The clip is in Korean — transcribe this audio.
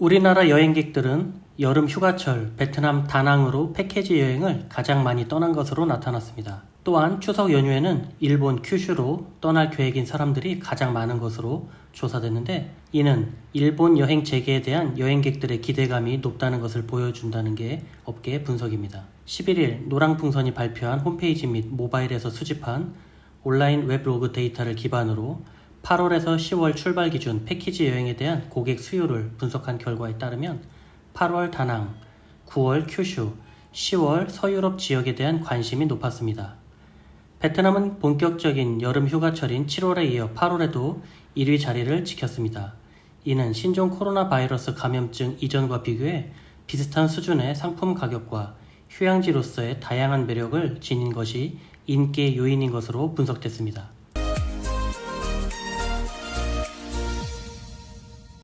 우리나라 여행객들은 여름 휴가철 베트남 다낭으로 패키지 여행을 가장 많이 떠난 것으로 나타났습니다. 또한 추석 연휴에는 일본 큐슈로 떠날 계획인 사람들이 가장 많은 것으로 조사됐는데 이는 일본 여행 재개에 대한 여행객들의 기대감이 높다는 것을 보여준다는 게 업계의 분석입니다. 11일 노랑풍선이 발표한 홈페이지 및 모바일에서 수집한 온라인 웹로그 데이터를 기반으로 8월에서 10월 출발 기준 패키지 여행에 대한 고객 수요를 분석한 결과에 따르면 8월 다낭, 9월 큐슈, 10월 서유럽 지역에 대한 관심이 높았습니다. 베트남은 본격적인 여름 휴가철인 7월에 이어 8월에도 1위 자리를 지켰습니다. 이는 신종 코로나 바이러스 감염증 이전과 비교해 비슷한 수준의 상품 가격과 휴양지로서의 다양한 매력을 지닌 것이 인기의 요인인 것으로 분석됐습니다.